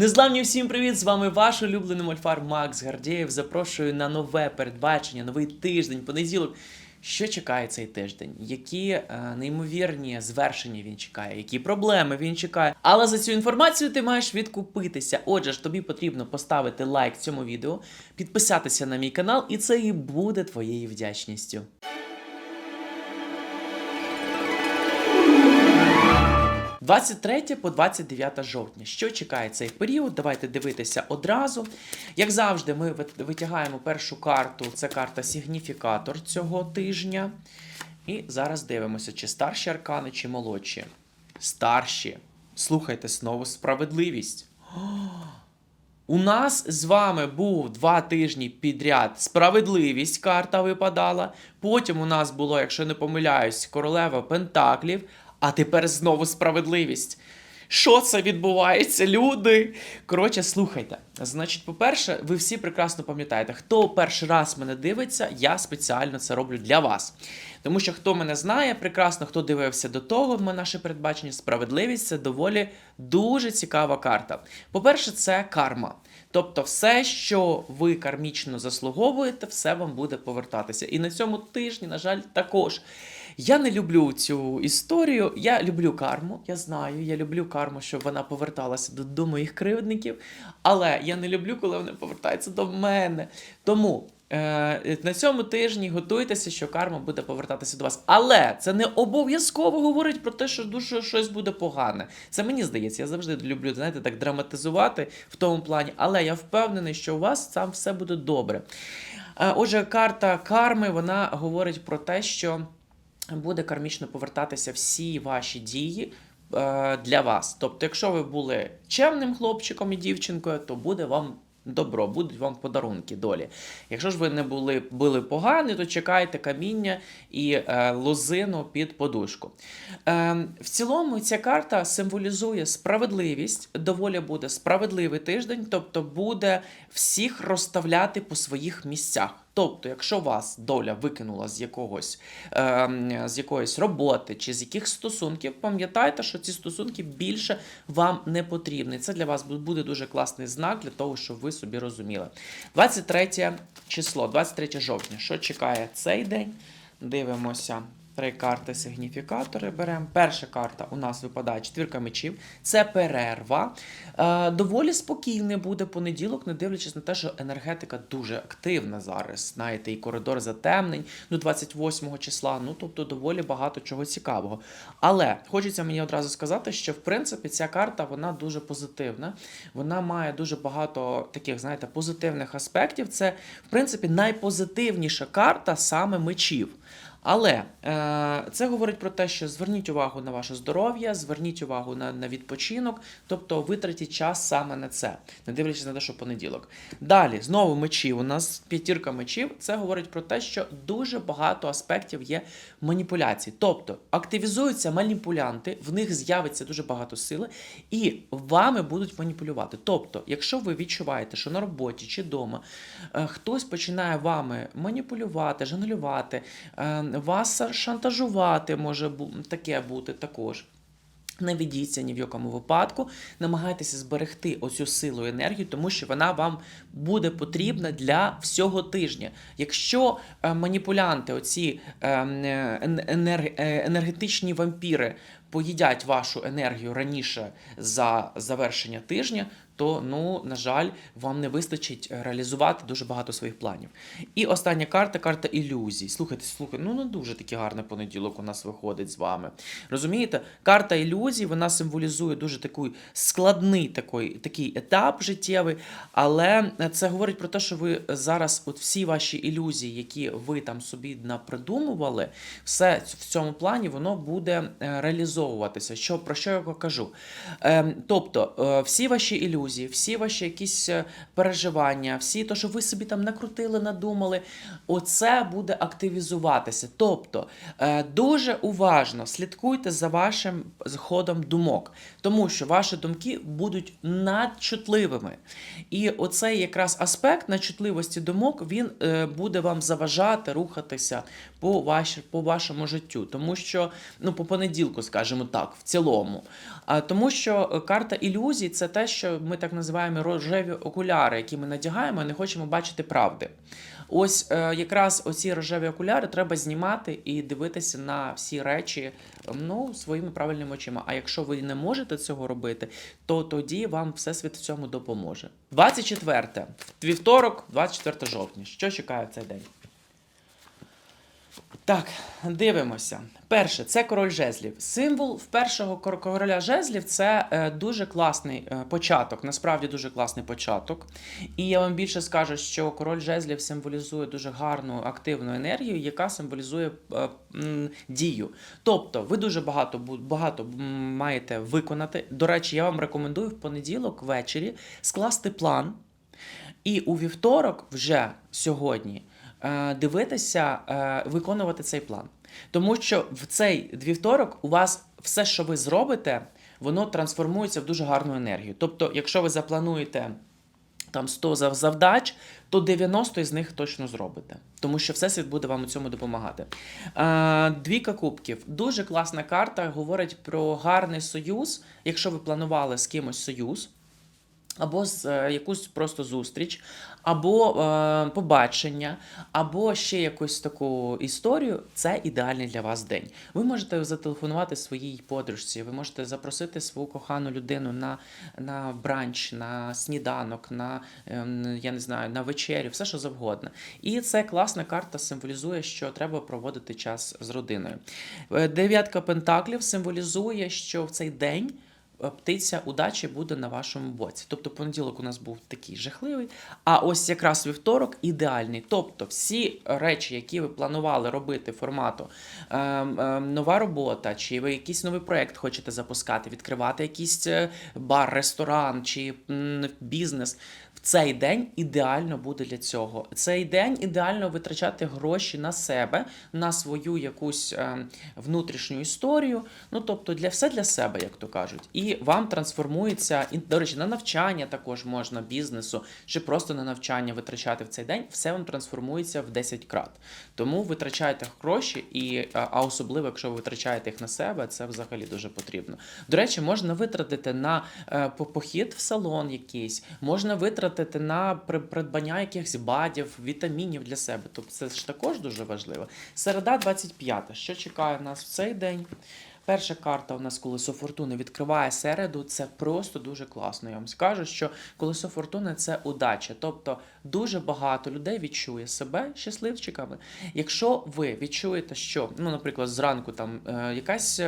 Незламні всім привіт! З вами ваш улюблений мольфар Макс Гардєєв. Запрошую на нове передбачення, новий тиждень, понеділок. Що чекає цей тиждень? Які е, неймовірні звершення він чекає, які проблеми він чекає. Але за цю інформацію ти маєш відкупитися. Отже ж, тобі потрібно поставити лайк цьому відео, підписатися на мій канал, і це і буде твоєю вдячністю. 23 по 29 жовтня. Що чекає цей період? Давайте дивитися одразу. Як завжди, ми витягаємо першу карту. Це карта Сігніфікатор цього тижня. І зараз дивимося, чи старші аркани, чи молодші. Старші. Слухайте знову справедливість. У нас з вами був два тижні підряд справедливість карта випадала. Потім у нас було, якщо не помиляюсь, королева Пентаклів, а тепер знову справедливість. Що це відбувається, люди? Коротше, слухайте. Значить, по-перше, ви всі прекрасно пам'ятаєте, хто перший раз мене дивиться, я спеціально це роблю для вас. Тому що хто мене знає, прекрасно, хто дивився до того, в наше передбачення, справедливість це доволі дуже цікава карта. По-перше, це карма. Тобто, все, що ви кармічно заслуговуєте, все вам буде повертатися. І на цьому тижні, на жаль, також. Я не люблю цю історію. Я люблю карму. Я знаю, я люблю карму, щоб вона поверталася до, до моїх кривдників. Але я не люблю, коли вони повертаються до мене. Тому. Е, на цьому тижні готуйтеся, що карма буде повертатися до вас. Але це не обов'язково говорить про те, що дуже щось буде погане. Це мені здається, я завжди люблю, знаєте, так драматизувати в тому плані, але я впевнений, що у вас там все буде добре. Е, отже, карта карми вона говорить про те, що буде кармічно повертатися всі ваші дії. е, Для вас. Тобто, якщо ви були чемним хлопчиком і дівчинкою, то буде вам добро, будуть вам подарунки долі. Якщо ж ви не були, були погані, то чекайте каміння і е, лозину під подушку. Е, в цілому ця карта символізує справедливість. Доволі буде справедливий тиждень, тобто буде всіх розставляти по своїх місцях. Тобто, якщо вас доля викинула з якогось е, з якоїсь роботи чи з яких стосунків, пам'ятайте, що ці стосунки більше вам не потрібні. Це для вас буде дуже класний знак для того, щоб ви собі розуміли. 23 число, 23 жовтня. Що чекає цей день? Дивимося. Три карти сигніфікатори беремо. Перша карта у нас випадає четвірка мечів. Це перерва. Е, доволі спокійний буде понеділок, не дивлячись на те, що енергетика дуже активна зараз. Знаєте, і коридор затемнень до 28 числа. Ну тобто доволі багато чого цікавого. Але хочеться мені одразу сказати, що в принципі ця карта вона дуже позитивна. Вона має дуже багато таких, знаєте, позитивних аспектів. Це, в принципі, найпозитивніша карта саме мечів. Але е, це говорить про те, що зверніть увагу на ваше здоров'я, зверніть увагу на, на відпочинок, тобто витратіть час саме на це, не дивлячись на те, що понеділок. Далі, знову мечі. У нас п'ятірка мечів. Це говорить про те, що дуже багато аспектів є маніпуляцій. Тобто активізуються маніпулянти, в них з'явиться дуже багато сили, і вами будуть маніпулювати. Тобто, якщо ви відчуваєте, що на роботі чи вдома е, хтось починає вами маніпулювати, жаналювати, е, вас шантажувати може таке бути також. Не ведіться ні в якому випадку, намагайтеся зберегти оцю силу і енергію, тому що вона вам буде потрібна для всього тижня. Якщо е, маніпулянти, оці е, ен- енер- е, енергетичні вампіри поїдять вашу енергію раніше за завершення тижня, то, ну, на жаль, вам не вистачить е, реалізувати дуже багато своїх планів. І остання карта карта ілюзій. Слухайте, слухайте, ну не дуже такий гарний понеділок у нас виходить з вами. Розумієте, карта ілюзій вона символізує дуже такий складний такий, такий етап життєвий, але це говорить про те, що ви зараз, от всі ваші ілюзії, які ви там собі напридумували, все в цьому плані воно буде е, реалізовуватися. Що про що я кажу? Ем, тобто, е, всі ваші ілюзії, всі ваші якісь е, переживання, всі то, що ви собі там накрутили, надумали, оце буде активізуватися. Тобто, е, дуже уважно слідкуйте за вашим ходом думок, тому що ваші думки будуть надчутливими. І оцей якраз аспект надчутливості думок він е, буде вам заважати рухатися по, ваш, по вашому життю, тому що ну по понеділку, скажімо так, в цілому. Тому що карта ілюзій це те, що ми так називаємо рожеві окуляри, які ми надягаємо і не хочемо бачити правди. Ось е, якраз оці рожеві окуляри треба знімати і дивитися на всі речі ну, своїми правильними очима. А якщо ви не можете цього робити, то тоді вам Всесвіт в цьому допоможе. 24. Вівторок, 24 жовтня. Що чекає цей день? Так, дивимося. Перше, це король жезлів. Символ першого короля жезлів це е, дуже класний е, початок, насправді дуже класний початок. І я вам більше скажу, що король жезлів символізує дуже гарну активну енергію, яка символізує е, дію. Тобто, ви дуже багато багато маєте виконати. До речі, я вам рекомендую в понеділок ввечері скласти план. І у вівторок, вже сьогодні, дивитися, е, виконувати цей план. Тому що в цей вівторок у вас все, що ви зробите, воно трансформується в дуже гарну енергію. Тобто, якщо ви заплануєте там 100 завдач, то 90 з них точно зробите. Тому що Всесвіт буде вам у цьому допомагати. Е, двійка кубків. Дуже класна карта. Говорить про гарний союз. Якщо ви планували з кимось союз, або з е, якусь просто зустріч, або е, побачення, або ще якусь таку історію, це ідеальний для вас день. Ви можете зателефонувати своїй подружці, ви можете запросити свою кохану людину на, на бранч, на сніданок, на ем, я не знаю, на вечерю, все що завгодно. І це класна карта символізує, що треба проводити час з родиною. Е, Дев'ятка пентаклів символізує, що в цей день е, птиця удачі буде на вашому боці. Тобто понеділок у нас був такий жахливий, а ось якраз вівторок ідеальний. Тобто всі речі, які ви планували робити формату ем, ем, нова робота, чи ви якийсь новий проект хочете запускати, відкривати якийсь е, бар, ресторан чи м, бізнес. Цей день ідеально буде для цього. Цей день ідеально витрачати гроші на себе, на свою якусь ем, внутрішню історію. Ну тобто, для все для себе, як то кажуть. І вам трансформується, і, до речі, на навчання також можна бізнесу, чи просто на навчання витрачати в цей день, все вам трансформується в 10 крат. Тому витрачайте гроші, і, а особливо, якщо ви витрачаєте їх на себе, це взагалі дуже потрібно. До речі, можна витратити на е, похід в салон якийсь, можна витратити на при- придбання якихось бадів, вітамінів для себе. Тобто це ж також дуже важливо. Середа 25. Що чекає нас в цей день? Перша карта у нас колесо фортуни відкриває середу. Це просто дуже класно. Я вам скажу, що колесо фортуни це удача. Тобто дуже багато людей відчує себе щасливчиками. Якщо ви відчуєте, що, ну, наприклад, зранку там е, якась.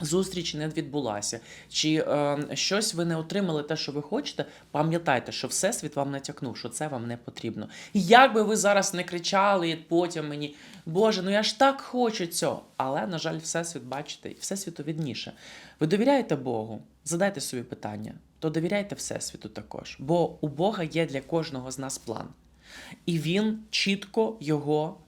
Зустріч не відбулася, чи е, щось ви не отримали те, що ви хочете. Пам'ятайте, що всесвіт вам натякнув, що це вам не потрібно. І як би ви зараз не кричали і потім мені, Боже, ну я ж так хочу цього. Але, на жаль, всесвіт, бачите, всесвіту відніше. Ви довіряєте Богу? Задайте собі питання, то довіряйте Всесвіту також. Бо у Бога є для кожного з нас план. І він чітко його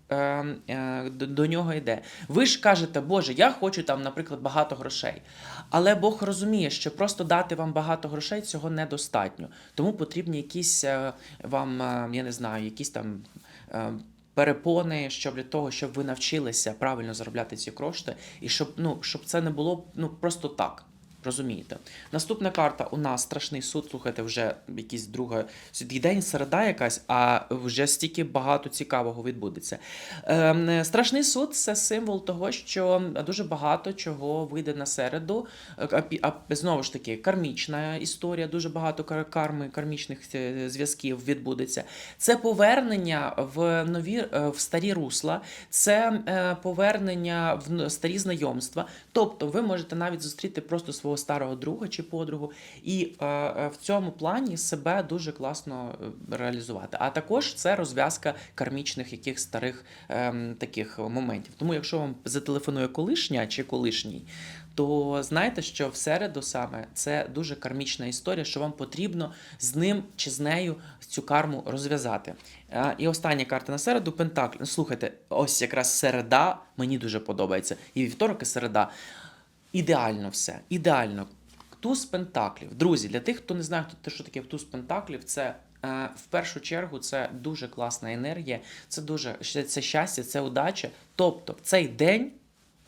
до, до нього йде. Ви ж кажете, Боже, я хочу там, наприклад, багато грошей. Але Бог розуміє, що просто дати вам багато грошей цього недостатньо. Тому потрібні якісь е, вам, е, я не знаю, якісь там. Е, Перепони, щоб для того, щоб ви навчилися правильно заробляти ці кошти, і щоб ну щоб це не було ну просто так. Розумієте? Наступна карта у нас страшний суд. Слухайте, вже якийсь друга сьогодні день, середа якась, а вже стільки багато цікавого відбудеться. Ем, страшний суд це символ того, що дуже багато чого вийде на середу. А, знову ж таки, кармічна історія, дуже багато карми, кармічних е, зв'язків відбудеться. Це повернення в нові е, в старі русла, це е, повернення в старі знайомства. Тобто, ви можете навіть зустріти просто свого старого друга чи подругу, і е, е, в цьому плані себе дуже класно е, реалізувати. А також це розв'язка кармічних яких старих ем, таких моментів. Тому, якщо вам зателефонує колишня чи колишній, то знайте, що в середу саме це дуже кармічна історія, що вам потрібно з ним чи з нею цю карму розв'язати. І остання карта на середу Пентакль. Слухайте, ось якраз середа мені дуже подобається. І вівторок, і середа. Ідеально все. Ідеально. Туз пентаклів. Друзі, для тих, хто не знає, хто що таке туз пентаклів, це е, в першу чергу це дуже класна енергія, це дуже це щастя, це удача. Тобто, в цей день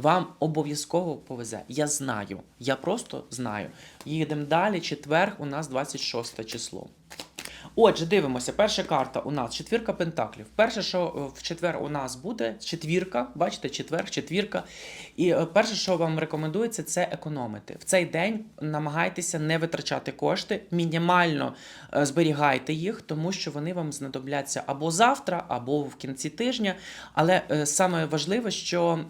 Вам обов'язково повезе. Я знаю. Я просто знаю. Їдемо далі. Четверг у нас 26 число. Отже, дивимося. Перша карта у нас четвірка пентаклів. Перше, що е, в четвер у нас буде, четвірка. Бачите, четвер, четвірка. І е, перше, що вам рекомендується, це економити. В цей день намагайтеся не витрачати кошти, мінімально е, зберігайте їх, тому що вони вам знадобляться або завтра, або в кінці тижня. Але саме важливе, що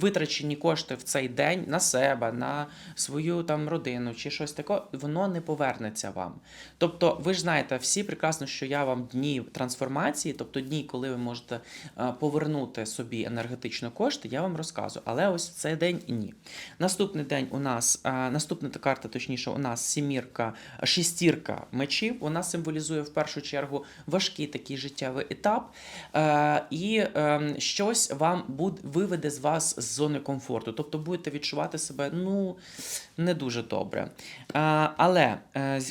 витрачені кошти в цей день на себе, на свою там родину чи щось таке, воно не повернеться вам. Тобто, ви ж знаєте всі прекрасно, що я вам дні трансформації, тобто дні, коли ви можете е, повернути собі енергетично кошти, я вам розказую. Але ось цей день ні. Наступний день у нас, е, наступна карта, точніше, у нас сімірка, шестірка мечів. Вона символізує в першу чергу важкий такий життєвий етап, е, і щось вам буд, виведе з вас з зони комфорту. Тобто будете відчувати себе ну не дуже добре. Але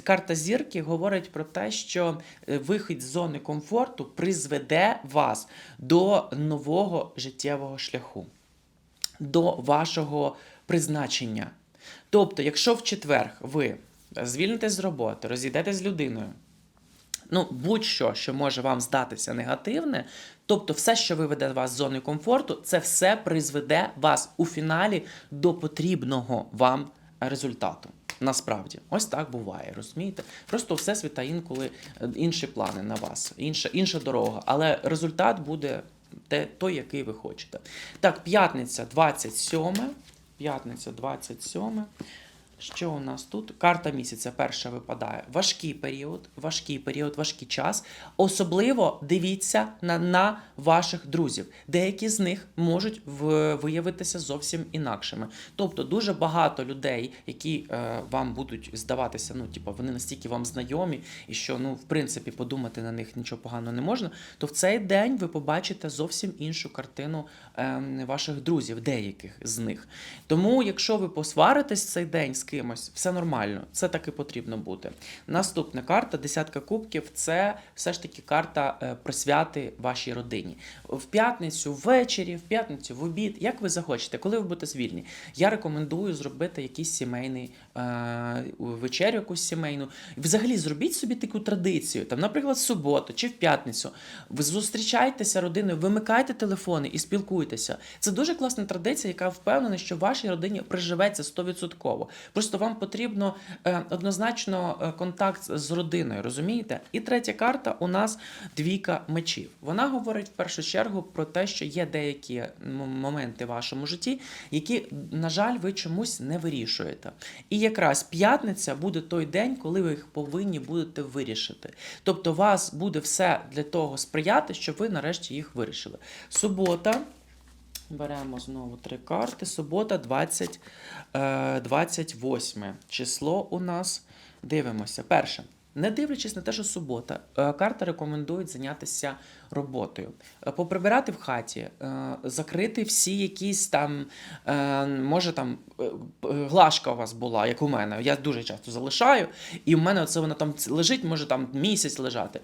карта зірки говорить про те, що е, вихід з зони комфорту призведе вас до нового життєвого шляху, до вашого призначення. Тобто, якщо в четвер ви звільнитесь з роботи, розійдетесь з людиною, ну, будь-що, що може вам здатися негативне, тобто все, що виведе вас з зони комфорту, це все призведе вас у фіналі до потрібного вам результату. Насправді, ось так буває, розумієте? Просто всесвіта інколи е, інші плани на вас, інша, інша дорога, але результат буде те, той, який ви хочете. Так, п'ятниця 27. П'ятниця 27. Що у нас тут? Карта місяця перша випадає. Важкий період, важкий період, важкий час. Особливо дивіться на, на ваших друзів. Деякі з них можуть виявитися зовсім інакшими. Тобто дуже багато людей, які е, вам будуть здаватися, ну, типу, вони настільки вам знайомі, і що, ну, в принципі, подумати на них нічого поганого не можна, то в цей день ви побачите зовсім іншу картину е, ваших друзів, деяких з них. Тому, якщо ви посваритесь в цей день кимось, все нормально, це так і потрібно бути. Наступна карта, десятка кубків, це все ж таки карта е, присвяти вашій родині. В п'ятницю ввечері, в п'ятницю в обід, як ви захочете, коли ви будете звільні. Я рекомендую зробити якийсь сімейний е, вечерю, якусь сімейну. Взагалі зробіть собі таку традицію. Там, наприклад, в суботу чи в п'ятницю. Ви зустрічаєтеся родиною, вимикайте телефони і спілкуйтеся. Це дуже класна традиція, яка впевнена, що в вашій родині приживеться 100%. Просто вам потрібно е, однозначно е, контакт з родиною, розумієте? І третя карта у нас двійка мечів. Вона говорить в першу чергу про те, що є деякі моменти в вашому житті, які, на жаль, ви чомусь не вирішуєте. І якраз п'ятниця буде той день, коли ви їх повинні будете вирішити. Тобто, вас буде все для того сприяти, щоб ви нарешті їх вирішили. Субота. Беремо знову три карти. Субота, 20, е, 28 число у нас. Дивимося. Перше. Не дивлячись на те, що субота, е, карта рекомендує зайнятися роботою, Е, поприбирати в хаті, е, закрити всі якісь там, е, може там глажка у вас була, як у мене. Я дуже часто залишаю, і в мене оце вона там лежить, може там місяць лежати.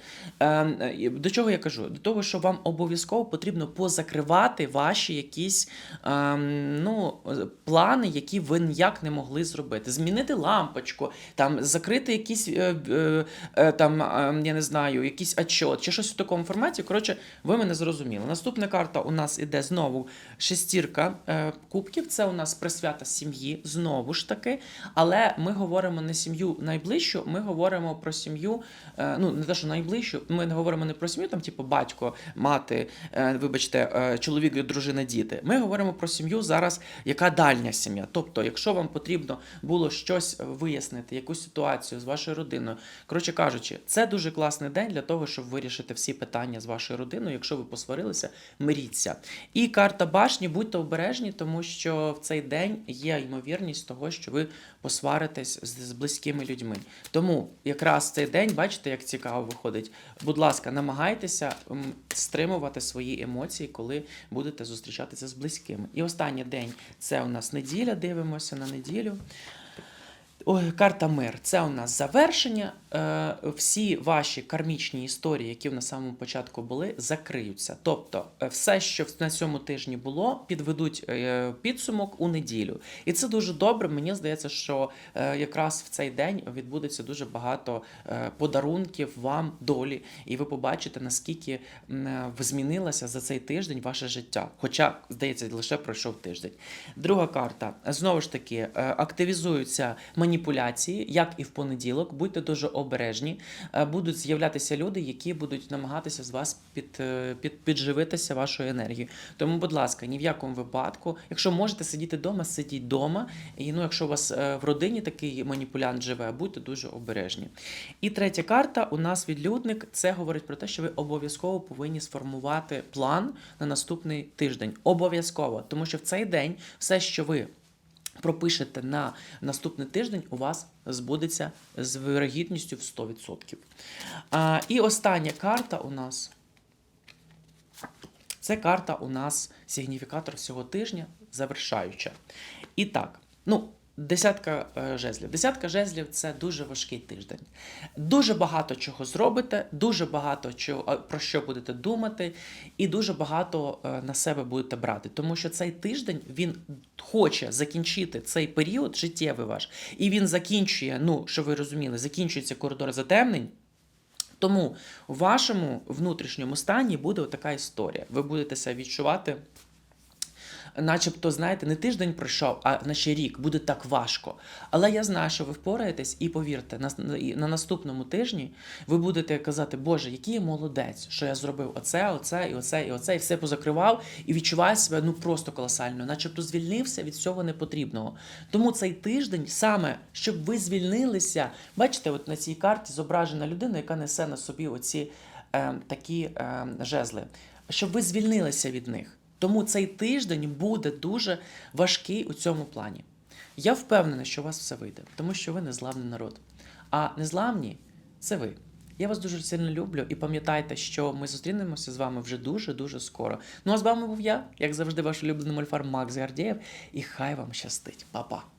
До чого я кажу? До того, що вам обов'язково потрібно позакривати ваші якісь ну, плани, які ви ніяк не могли зробити. Змінити лампочку, там закрити якісь там, е, я не знаю, якийсь отчет чи щось в такому форматі. Коротше, ви мене зрозуміли. Наступна карта у нас іде знову шестірка е, кубків. Це у нас присвята сім'ї, знову ж таки. Але ми говоримо не сім'ю найближчу, ми говоримо про сім'ю, е, ну не те, що найближчу, ми не говоримо не про сім'ю, там, типу, батько, мати, е, вибачте, чоловік, дружина, діти. Ми говоримо про сім'ю зараз, яка дальня сім'я. Тобто, якщо вам потрібно було щось вияснити, якусь ситуацію з вашою родиною. Коротше кажучи, це дуже класний день для того, щоб вирішити всі питання з вашою родиною. Якщо ви посварилися, миріться. І карта башні, будьте обережні, тому що в цей день є ймовірність того, що ви посваритесь з близькими людьми. Тому якраз цей день, бачите, як цікаво виходить. Будь ласка, намагайтеся стримувати свої емоції, коли будете зустрічатися з близькими. І останній день це у нас неділя. Дивимося на неділю. Ой, карта мир. Це у нас завершення. Е, всі ваші кармічні історії, які на самому початку були, закриються. Тобто, е, все, що на цьому тижні було, підведуть е, підсумок у неділю. І це дуже добре. Мені здається, що якраз в цей день відбудеться дуже багато подарунків вам долі, і ви побачите, наскільки змінилося за цей тиждень ваше життя. Хоча, здається, лише пройшов тиждень. Друга карта. Знову ж таки, активізуються маніпуляції, як і в понеділок. Будьте дуже обережні. Е, Будуть з'являтися люди, які будуть намагатися з вас під, е, під, підживитися вашою енергією. Тому, будь ласка, ні в якому випадку, якщо можете сидіти вдома, сидіть вдома. І ну, якщо у вас е, в родині такий маніпулянт живе, будьте дуже обережні. І третя карта у нас відлюдник. Це говорить про те, що ви обов'язково повинні сформувати план на наступний тиждень. Обов'язково, тому що в цей день все, що ви пропишете на наступний тиждень, у вас збудеться з вирогідністю в 100%. А, і остання карта у нас. Це карта у нас сигніфікатор всього тижня, завершаюча. І так, ну, десятка е, жезлів. Десятка жезлів це дуже важкий тиждень. Дуже багато чого зробите, дуже багато чого, е, про що будете думати, і дуже багато е, на себе будете брати. Тому що цей тиждень він хоче закінчити цей період життєвий ваш, і він закінчує, ну, що ви розуміли, закінчується коридор затемнень. Тому у вашому внутрішньому стані буде така історія. Ви будете себе відчувати, начебто, знаєте, не тиждень пройшов, а наче рік буде так важко. Але я знаю, що ви впораєтесь, і повірте, на, на наступному тижні ви будете казати, Боже, який я молодець, що я зробив оце, оце, і оце, і оце, і все позакривав, і відчуваю себе ну просто колосально, начебто звільнився від всього непотрібного. Тому цей тиждень саме, щоб ви звільнилися, бачите, от на цій карті зображена людина, яка несе на собі оці е, такі е, жезли, щоб ви звільнилися від них. Тому цей тиждень буде дуже важкий у цьому плані. Я впевнена, що у вас все вийде, тому що ви незламний народ. А незламні це ви. Я вас дуже сильно люблю і пам'ятайте, що ми зустрінемося з вами вже дуже-дуже скоро. Ну а з вами був я, як завжди, ваш улюблений мольфар Макс Гардієв, і хай вам щастить. Па-па!